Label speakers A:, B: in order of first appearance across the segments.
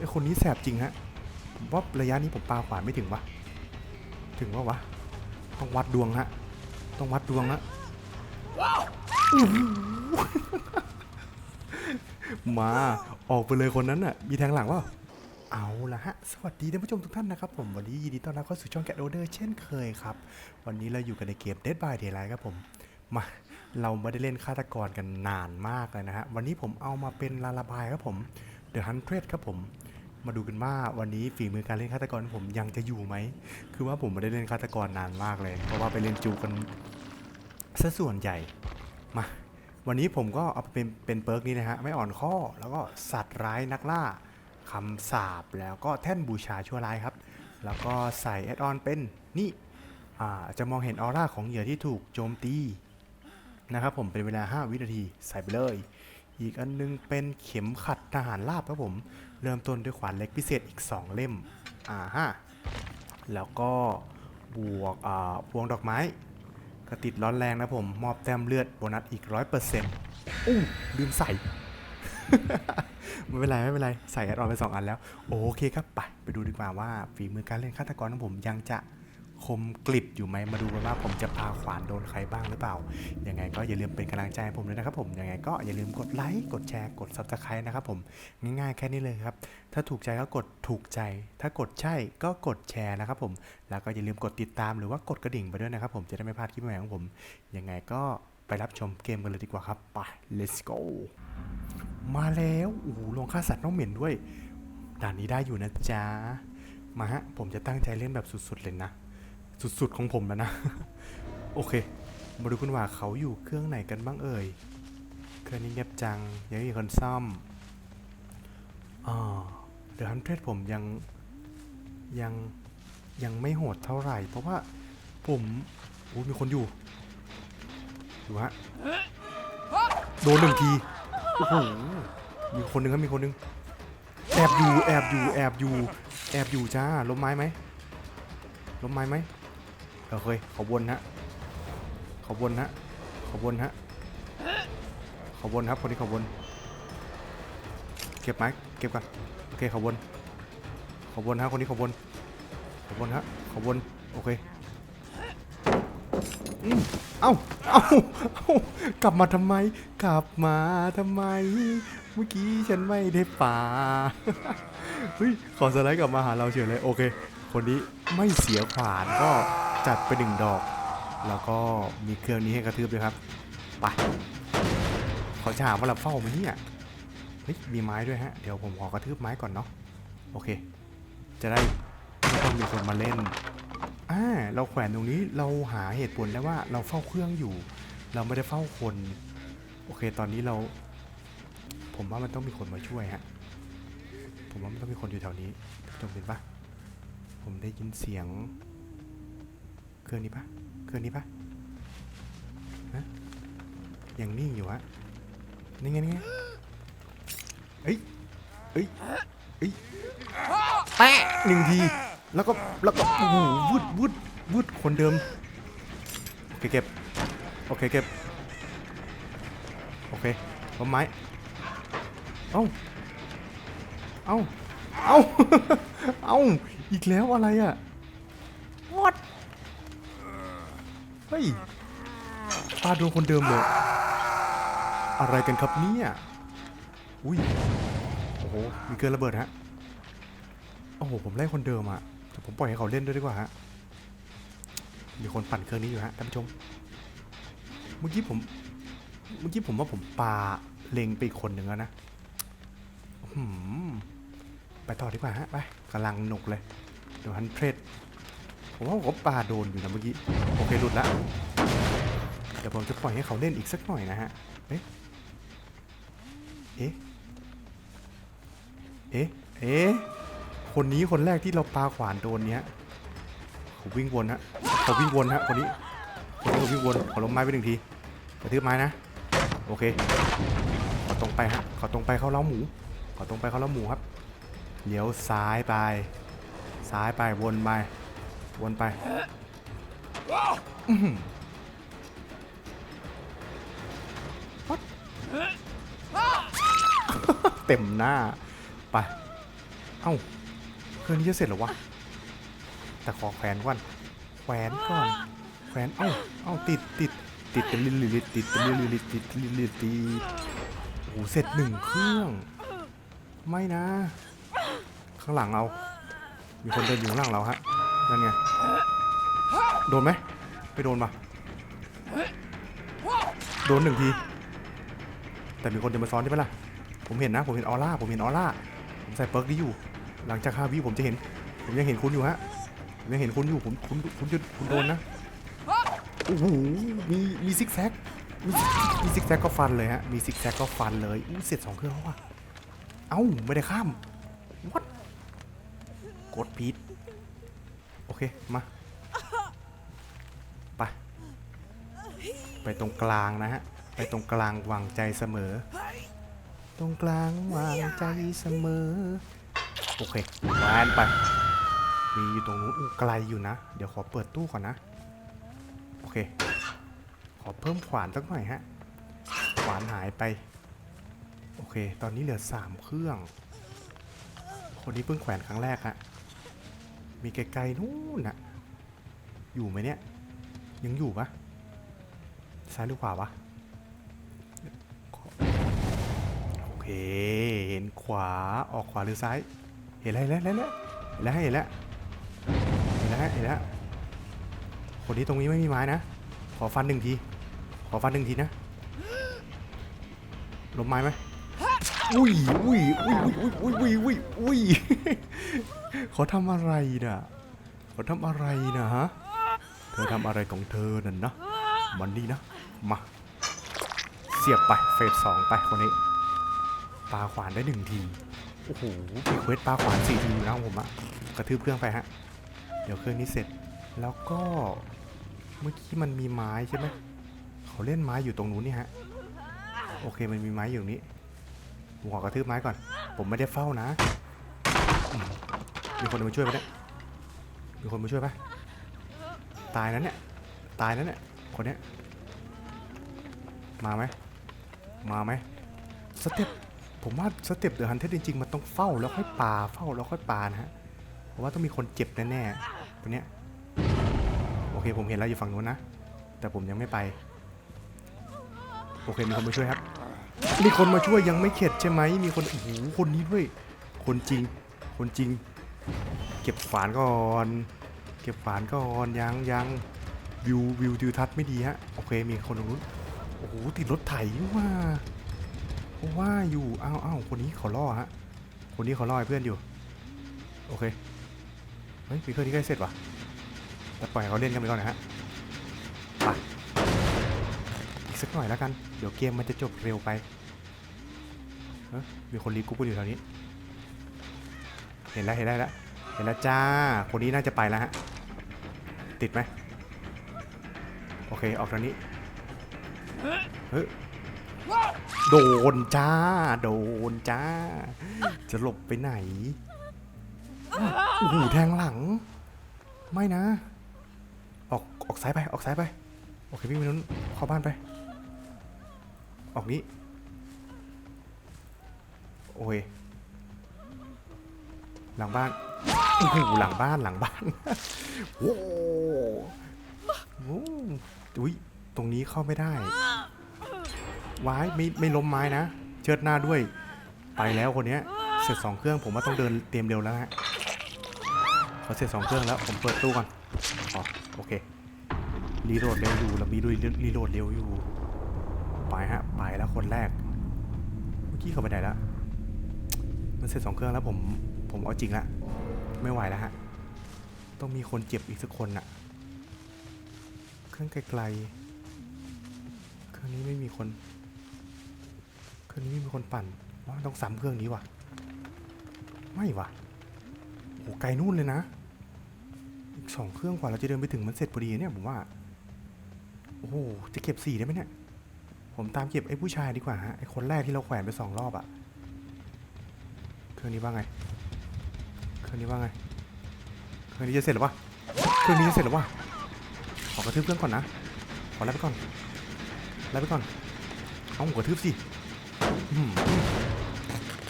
A: ไอคนนี้แสบจริงฮะผมว่าระยะนี้ผมปาขวานไม่ถึงวะถึงวะวะต้องวัดดวงฮะต้องวัดดวงฮะอู้หูมาออกไปเลยคนนั้นน่ะ มีแทงหลังวะเอาละฮะ สวัสดีท่านผู้ชมทุกท่านนะครับผม วันนี้ยินดีต้อนรับเข้าสู่ช่องแก t โ o เดอร์เช่นเคยครับ วันนี้เราอยู่กันในเกม Dead by Daylight ครับผม มา เราไม่ได้เล่นฆาตกรกันนานมากเลยนะฮะ วันนี้ผมเอามาเป็นลาลาบายครับผม The Hundred ครับผม มาดูกันว่าวันนี้ฝีมือการเล่นฆาตกรผมยังจะอยู่ไหม คือว่าผมไม่ได้เล่นฆาตกรนานมากเลย เพราะว่าไปเล่นจูกันซะส่วนใหญ่ มา วันนี้ผมก็เอาเป็นเป็นเปิร์กนี้นะฮะ ไม่อ่อนข้อ แล้วก็สัตว์ร้ายนักล่าคำสาบแล้วก็แท่นบูชาชั่วร้ายครับ แล้วก็ใส่แอดออนเป็นนี่จะมองเห็นออร่าของเหยื่อที่ถูกโจมตีนะครับผมเป็นเวลา 5 วินาทีใส่ไปเลย อีกอันนึงเป็นเข็มขัดทหารราบครับผม เริ่มต้นด้วยขวานเล็กพิเศษอีก 2 เล่ม อ่าฮะ แล้วก็บวกอ่าพวงดอกไม้ กระติดร้อนแรงนะผม มอบแต้มเลือดโบนัสอีก100%อู้ลืมใส่ ไม่เป็นไรไม่เป็นไร ใส่แอดออนไปสองอันแล้ว โอเคครับ ไป ไปดูดีกว่าว่าฝีมือการเล่นฆาตกรของผมยังจะ คมกลิบอยู่ไหมมาดูกันว่าผมจะพาขวานโดนใครบ้างหรือเปล่า ยังไงก็อย่าลืมเป็นกำลังใจให้ผมด้วยนะครับผม ยังไงก็อย่าลืมกดไลค์กดแชร์กด subscribe นะครับผม ง่ายๆแค่นี้เลยครับ ถ้าถูกใจก็กดถูกใจ ถ้ากดใช่ก็กดแชร์นะครับผม แล้วก็อย่าลืมกดติดตามหรือว่ากดกระดิ่งไปด้วยนะครับผมจะได้ไม่พลาดคลิปใหม่ของผม ยังไงก็ไปรับชมเกมกันเลยดีกว่าครับไป let's go มาแล้วโอ้โหลงฆ่าสัตว์น้องเหม็นด้วยด่านนี้ได้อยู่นะจ๊ะมาฮะผมจะตั้งใจเล่นแบบสุดๆเลยนะ สุดๆของผมแล้วนะ โอเค มาดูกันว่าเขาอยู่เครื่องไหนกันบ้างเอ่ย เครื่องนี้เงียบจัง ยังไม่มีคนซ่อมอ่าเดอะฮันเทผมยังยังยังไม่โหดเท่าไหร่ เพราะว่าผมโอ้ยมีคนอยู่ดูฮะโดนหนึ่งทีโอ้โหมีคนหนึ่งครับมีคนหนึ่งแอบอยู่แอบอยู่แอบอยู่แอบอยู่จ้าล้มไม้ไหมล้มไม้ไหม โอเคเขาวนฮะเขาวนฮะเขาวนฮะเขาวนครับคนนี้เขาวนเก็บไม้เก็บก่อนโอเคขาวนเขาวนฮะคนนี้ขาวนเขาวนฮะเขาวนโอเคเอ้าเอ้าเอ้ากลับมาทำไม กลับมาทำไม เมื่อกี้ฉันไม่ได้ป่าเฮ้ยขอสไลด์กลับมาหาเราเฉยเลยโอเค คนนี้ไม่เสียขวานก็ จัดไปหนึ่งดอก แล้วก็มีเครื่องนี้ให้กระทืบด้วยครับไปขอจะหาว่าเราเฝ้าไหมันเนี่ยเฮ้ยมีไม้ด้วยฮะ เดี๋ยวผมขอกระทืบไม้ก่อนเนาะโอเค จะได้ไม่ต้องมีคนมาเล่นอ่าเราแขวนตรงนี้เราหาเหตุผลแล้วว่าเราเฝ้าเครื่องอยู่ เราไม่ได้เฝ้าคน โอเค ตอนนี้เรา ผมว่ามันต้องมีคนมาช่วยฮะผมว่ามันต้องมีคนอยู่แถวนี้จงเป็นปะผมได้ยินเสียง เครื่องนี้ปะเครื่องนี้ปะฮะยังนิ่งอยู่ฮะนี่ไงนี่ไงเอ้ยเอ้ยเอ้ยแปะหนึ่งทีแล้วก็แล้วก็โอ้โหวืดวืดวืดคนเดิมโอเคเก็บโอเคเก็บโอเคต้นไม้เอ้าเอ้าเอ้าเอ้าอีกแล้วอะไรอะ เฮ้ยปาโดนคนเดิมเลยอะไรกันครับเนี่ยอุ้ยโอ้โหมีเกินระเบิดฮะโอ้โหผมไล่คนเดิมอะแต่ผมปล่อยให้เขาเล่นด้วยดีกว่าฮะมีคนปั่นเครื่องนี้อยู่ฮะท่านผู้ชม เมื่อกี้ผม เมื่อกี้ผมว่าผมปาเล็งไปอีกคนหนึ่งแล้วนะอื้อหือไปต่อดีกว่าฮะไปกำลังหนุกเลยเดี๋ยวฮันเทรด ผมว่าผมก็ปาโดนอยู่นะเมื่อกี้ โอเคหลุดละ เดี๋ยวผมจะปล่อยให้เขาเล่นอีกสักหน่อยนะฮะ เอ๊ะ เอ๊ะ เอ๊ะ เอ๊ะ คนนี้คนแรกที่เราปาขวานโดนเนี้ยเขาวิ่งวนฮะเขาวิ่งวนฮะคนนี้คนนี้เขาวิ่งวนขอล้มไม้ไปหนึ่งทีกระทืบไม้นะ โอเค ขอตรงไปฮะ ขอตรงไปเข้าเล้าหมู ขอตรงไปเข้าเล้าหมูครับ เลี้ยวซ้ายไป ซ้ายไปวนไป วนไปเต็มหน้า ไป เอ้าเครื่องนี้จะเสร็จหรอวะ แต่ขอแขวนก่อน แขวนก่อน แขวน เอ้า เอ้า ติดติดติดเป็นลิลิลิติดเป็นลิลิลิติดลิลิลิติดโอ้โหเสร็จหนึ่งเครื่อง ไม่นะ ข้างหลังเรา มีคนเดินอยู่ข้างหลังเราฮะ นั่นไง โดนไหมไม่โดนปะโดนหนึ่งที แต่มีคนเดินมาซ้อนใช่ไหมล่ะ ผมเห็นนะ ผมเห็นออร่า ผมเห็นออร่า ผมใส่เปิร์กนี้อยู่ หลังจากฮาวิผมจะเห็น ผมยังเห็นคุณอยู่ฮะ ผมยังเห็นคุณอยู่ ผมคุณคุณจะคุณโดนนะ โอ้โห มีมีซิกแซก มีมีซิกแซกก็ฟันเลยฮะ มีซิกแซกก็ฟันเลยอู้เสร็จสองเครื่องแล้วว่ะ เอ้าไม่ได้ข้ามวัดกดพีดโอ เคมาไปไปตรงกลางนะฮะ ไปตรงกลางวางใจเสมอ ตรงกลางวางใจเสมอ โอเคแวนไป มีอยู่ตรงนู้นไกลอยู่นะ เดี๋ยวขอเปิดตู้ก่อนนะ โอเค ขอเพิ่มขวานสักหน่อยฮะ ขวานหายไป โอเค ตอนนี้เหลือสามเครื่อง คนนี้เพิ่งแขวนครั้งแรกฮะ มีไกลๆนู่นน่ะ อยู่ไหมเนี่ย ยังอยู่ปะซ้ายหรือขวาวะ โอเค เห็นขวา ออกขวาหรือซ้าย เห็นแล้วเห็นแล้วเห็นแล้วเห็นแล้วเห็นแล้วเห็นแล้วเห็นแล้วคนนี้ตรงนี้ไม่มีไม้นะ ขอฟันหนึ่งที ขอฟันหนึ่งทีนะล้มไม้ไหม อุ้ยอุ้ยอุ้ยอุ้ยอุ้ยอุ้ยอุ้ยอุ๊ยเขาทำอะไรน่ะเขาทำอะไรนะฮะ เธอทำอะไรของเธอนั่นนะมันนี่นะ มา เสียบไปเฟสสองไปคนนี้ปาขวานได้หนึ่งที โอ้โหปีเควสปาขวานสี่ทีนะผมอะกระทืบเครื่องไปฮะ เดี๋ยวเครื่องนี้เสร็จ แล้วก็ เมื่อกี้มันมีไม้ใช่ไหม เขาเล่นไม้อยู่ตรงนู้นนี่ฮะ โอเคมันมีไม้อยู่นี้ ผมขอกระทืบไม้ก่อน ผมไม่ได้เฝ้านะ มีคนมาช่วยไหมเนี่ย มีคนมาช่วยปะตายนั้นเนี่ย ตายนั้นเนี่ย คนเนี้ย มาไหม มาไหมสเต็ป ผมว่าสเต็ปเดอะฮันเทสจริงๆ มันต้องเฝ้าแล้วค่อยปาเฝ้าแล้วค่อยปานะฮะ เพราะว่าต้องมีคนเจ็บแน่ๆตัวเนี้ย โอเคผมเห็นแล้วอยู่ฝั่งนู้นนะ แต่ผมยังไม่ไป โอเคมีคนมาช่วยครับ มีคนมาช่วยยังไม่เข็ดใช่ไหม มีคนโอ้โหคนนี้ด้วย คนจริง คนจริง เก็บฝานก่อน เก็บฝานก่อนยังยังวิววิวทิวทัศน์ไม่ดีฮะ โอเค มีคนตรงนู้น โอ้โห ติดรถไถว่าว่าอยู่อ้าวอ้าวคนนี้เขาล่อฮะ คนนี้เขาล่อเพื่อนอยู่ โอเค เฮ้ยมีเครื่องนี้ใกล้เสร็จว่ะแต่ปล่อยเขาเล่นกันไปก่อนนะฮะไปอีก สักหน่อยแล้วกัน เดี๋ยวเกมมันจะจบเร็วไปเอ้ยมีคนรีกรุ๊ปกันอยู่แถวนี้ เห็นแล้วเห็นแล้วเห็นแล้วเห็นแล้วจ้า คนนี้น่าจะไปแล้วฮะ ติดไหมโอเค ออกทางนี้ เฮ้ย โดนจ้า โดนจ้า จะหลบไปไหนโอ้โหแทงหลัง ไม่นะ ออก ออกซ้ายไป ออกซ้ายไป โอเควิ่งไปนู้นเข้าบ้านไป ออกนี้ โอ้ย หลังบ้านโอ้โหหลังบ้านหลังบ้าน โอ้โหอุ้ยตรงนี้เข้าไม่ได้ว้ายไม่ไม่ล้มไม้นะ เชิดหน้าด้วย ไปแล้วคนเนี้ย เสร็จสองเครื่องผมว่าต้องเดินเตรียมเร็วแล้วฮะเขาเสร็จสองเครื่องแล้วผมเปิดตู้ก่อน อ๋อ โอเค รีโหลดเร็วอยู่แล้วมีด้วยรีโหลดเร็วอยู่ ไปฮะ ไปแล้วคนแรก เมื่อกี้เขาไปไหนแล้ว มันเสร็จสองเครื่องแล้วผม ผมเอาจริงละ ไม่ไหวแล้วฮะ ต้องมีคนเจ็บอีกสักคนน่ะ เครื่องไกลๆ เครื่องนี้ไม่มีคน เครื่องนี้ไม่มีคนปั่นว่าต้องซ้ำเครื่องนี้ว่ะ ไม่ว่ะโอ้ไกลนู่นเลยนะ อีกสองเครื่องกว่าเราจะเดินไปถึงมันเสร็จพอดีเนี่ยผมว่า โอ้โห จะเก็บสี่ได้ไหมเนี่ย ผมตามเก็บไอ้ผู้ชายดีกว่าฮะไอ้คนแรกที่เราแขวนไปสองรอบอะเครื่องนี้ว่าไง เครื่องนี้ว่าไง เครื่องนี้จะเสร็จหรือวะเครื่องนี้จะเสร็จหรือวะขอกระทืบเครื่องก่อนนะขอไล่ไปก่อนไล่ไปก่อนเอาหัวกระทืบสิ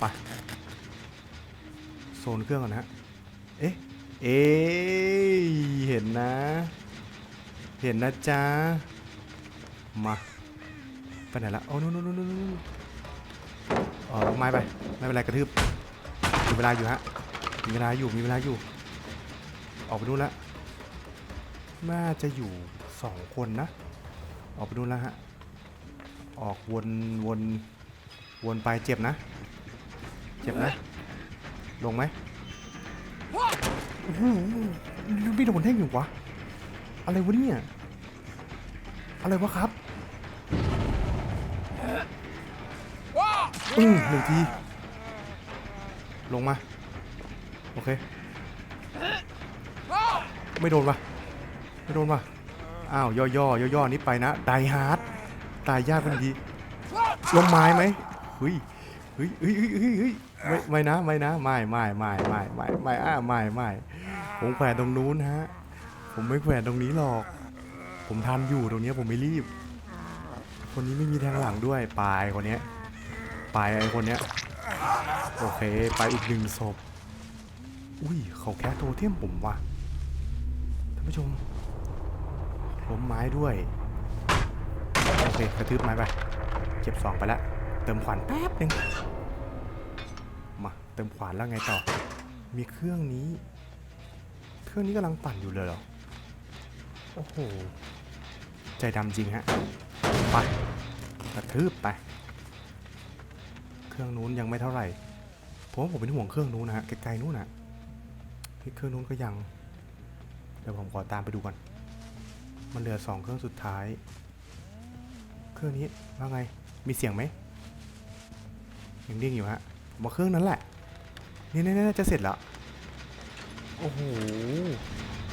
A: ไปโซนเครื่องก่อนนะฮะเอ๊ะเอ๊ะเห็นนะ เห็นนะจ๊ะมา ไปไหนละโอ้นู่นนู่นนู่นนู่นอ๋อลงไม้ไป ไม่เป็นไรกระทืบมีเวลาอยู่ฮะ มีเวลาอยู่ มีเวลาอยู่ ออกไปนู่นละน่าจะอยู่สองคนนะ ออกไปนู่นแล้วฮะ ออกวนวนวนไปเจ็บนะ เจ็บนะ ลงไหมไม่โดนแท่งอยู่วะ อะไรวะเนี่ย อะไรวะครับ อืมหนึ่งที ลงมา โอเค ไม่โดนปะไม่โดนปะอ้าว ย่อย่อย่อย่อนี่ไปนะไดฮาร์ดตายยากเป็นทีลงไม้ไหมเฮ้ยเฮ้ยเฮ้ยเฮ้ยเฮ้ยไม่ไม่นะไม่นะไม่ไม่ไม่ไม่ไม่ไม่อ่าไม่ไม่ผมแขวนตรงนู้นฮะ ผมไม่แขวนตรงนี้หรอก ผมทันอยู่ตรงนี้ผมไม่รีบ คนนี้ไม่มีแทงหลังด้วยปลายคนนี้ ยปไอ้คนเนี้ย โอเค ไปอีกหนึ่งศพ อุ้ย เขาแค่โทเทียมผมว่ะ ท่านผู้ชมล้มไม้ด้วย โอเค กระทืบไม้ไป เก็บสองไปแล้วเติมขวานแป๊บหนึงมา เติมขวานแล้วไงต่อ มีเครื่องนี้ เครื่องนี้กำลังปั่นอยู่เลยเหรอ โอ้โห ใจดำจริงฮะ ไป กระทืบไป เครื่องนู้นยังไม่เท่าไหร่ผมว่าผมเป็นห่วงเครื่องนู้นนะฮะไกลๆนู้นนะเครื่องนู้นก็ยังเดี๋ยวผมขอตามไปดูก่อนมันเหลือสองเครื่องสุดท้าย เครื่องนี้ว่าไงมีเสียงไหมยังเด้งอยู่ฮะผมว่าเครื่องนั้นแหละนี่นี่น่าจะเสร็จแล้วโอ้โห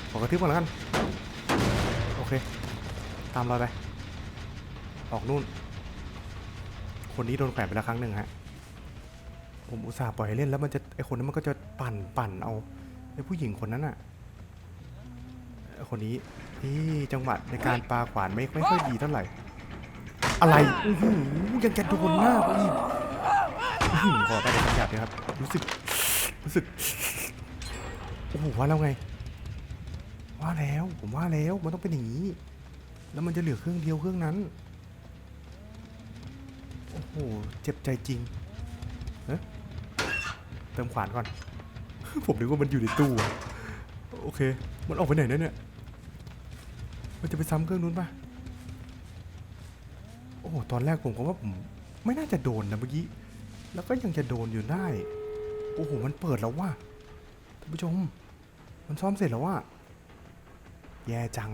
A: ขอกระทืบก่อนแล้วกันโอเค ตามรอยไปออกนู่น คนนี้โดนแขวนไปแล้วครั้งหนึ่งฮะ ผมอุตส่าห์ปล่อยให้เล่นแล้วมันจะไอคนนั้นมันก็จะปั่นปั่นเอาไอผู้หญิงคนนั้นอะคนนี้นี่จังหวะในการปาขวานไม่ไม่ค่อยดีเท่าไหร่ อะไรอือหือยังจะโดนหน้าอีกอือหือขอไปในคำหยาบเลยครับ รู้สึก รู้สึก โอ้โหว่าแล้วไง ว่าแล้ว ผมว่าแล้ว มันต้องเป็นอย่างนี้ แล้วมันจะเหลือเครื่องเดียวเครื่องนั้น โอ้โห เจ็บใจจริงเอ๊ะ ติมขวานก่อน ผมนึกว่ามันอยู่ในตู้อะโอเค มันออกไปไหนเนี่ย มันจะไปซ้ำเครื่องนู้นปะโอ้โหตอนแรกผมก็ว่าผมไม่น่าจะโดนนะเมื่อกี้ แล้วก็ยังจะโดนอยู่ได้ โอ้โห มันเปิดแล้วว่ะท่านผู้ชม มันซ่อมเสร็จแล้วว่ะ แย่จัง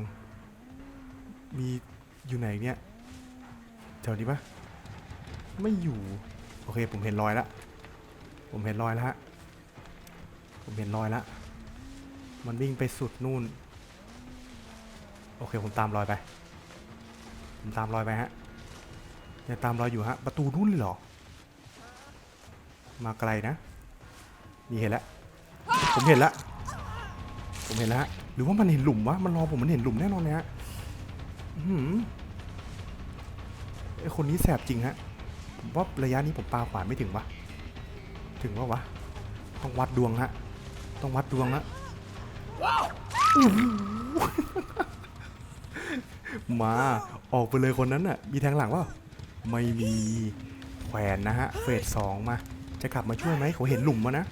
A: มีอยู่ไหนเนี่ยแถวนี้ปะไม่อยู่ โอเค ผมเห็นรอยแล้ว ผมเห็นรอยแล้วฮะ ผมเห็นรอยแล้ว มันวิ่งไปสุดนู่น โอเคผมตามรอยไป ผมตามรอยไปฮะยังตามรอยอยู่ฮะ ประตูนู่นเลยเหรอ มาไกลนะ นี่เห็นแล้ว ผมเห็นแล้ว ผมเห็นแล้วฮะหรือว่ามันเห็นหลุมวะ มันรอผมมันเห็นหลุมแน่นอนเลยฮะอื้อหือไอคนนี้แสบจริงฮะ ผมว่าระยะนี้ผมปาขวานไม่ถึงวะ ถึงว่าวะ ต้องวัดดวงฮะ ต้องวัดดวงฮะอื้อหือมาออกไปเลยคนนั้นน่ะ มีแทงหลังวะไม่มีแขวนนะฮะ เฟสสองมา จะกลับมาช่วยไหมเขาเห็นหลุมมานะ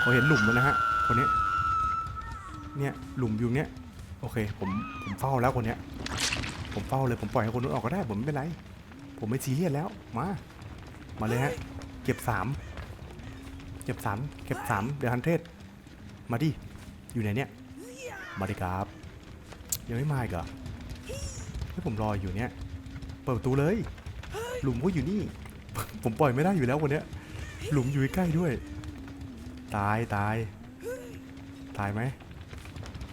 A: เขาเห็นหลุมแล้วนะฮะ คนนี้ เนี่ยหลุมอยู่เนี้ยโอเค ผมผมเฝ้าแล้วคนเนี้ย ผมเฝ้าเลยผมปล่อยให้คนนู้นออกก็ได้ ผมไม่เป็นไร ผมไม่ซีเรียสแล้ว มา มาเลยฮะ เก็บสามเก็บสามเก็บสามเดี๋ยวฮันเทสมาดิ อยู่ไหนเนี่ย มาดิครับ ยังไม่มาอีกเหรอให้ผมรออยู่เนี่ย เปิดประตูเลย หลุมก็อยู่นี่ ผมปล่อยไม่ได้อยู่แล้วคนเนี้ย หลุมอยู่ใกล้ด้วย ตายตาย ตายไหม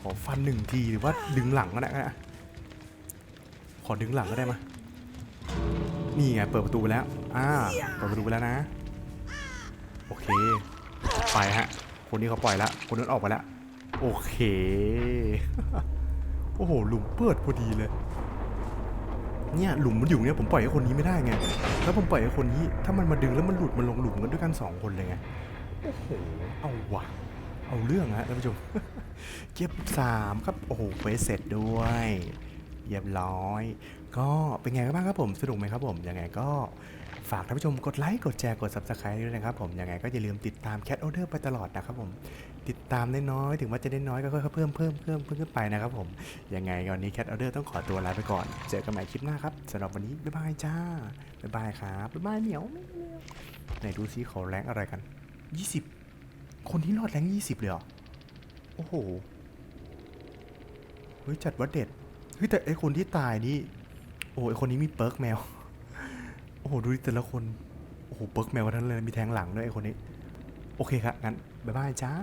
A: ขอฟันหนึ่งทีหรือว่าดึงหลังก็ได้นะขอดึงหลังก็ได้มานี่ไงเปิดประตูไปแล้ว อ่า เปิดประตูไปแล้วนะ ไปฮะ คนนี้เขาปล่อยแล้วคนนั้นออกไปแล้วโอเค โอ้โห หลุมเปิดพอดีเลย เนี่ยหลุมมันอยู่เนี่ยผมปล่อยให้คนนี้ไม่ได้ไง แล้วผมปล่อยให้คนนี้ ถ้ามันมาดึงแล้วมันหลุดมันลงหลุมกันด้วยกันสองคนเลยไง โอ้โห เอาว่ะเอาเรื่องฮะท่านผู้ชม เก็บสามครับ โอ้โหเควสเสร็จด้วยเรียบร้อย ก็เป็นไงกันบ้างครับผม สนุกไหมครับผม ยังไงก็ ฝากท่านผู้ชมกดไลค์กดแชร์กด subscribe ด้วยนะครับผมยังไงก็อย่าลืมติดตาม Cat Order ไปตลอดนะครับผมติดตามได้น้อยถึงว่าจะได้น้อยก็ค่อยๆเพิ่มเพิ่มเพิ่มเพิ่มขึ้นไปนะครับผมยังไงวันนี้ Cat Order ต้องขอตัวลาไปก่อน เจอกันใหม่คลิปหน้าครับสำหรับวันนี้บ๊ายบายจ้าบ๊ายบายครับบ๊ายบายเหมียวไหนดูซิเขาแรงอะไรกัน 20 คนที่รอดแรง20เลยเหรอโอ้โหเฮ้ยจัดว่าเด็ดเฮ้ยแต่ไอคนที่ตายนี่โอ้ไอคนนี้มีเปิร์กแมว โอ้โห ดูดิแต่ละคน โอ้โหเปิร์กแมวทั้งนั้นเลย มีแทงหลังด้วยไอคนนี้ โอเคครับงั้น บ๊ายบายจ้า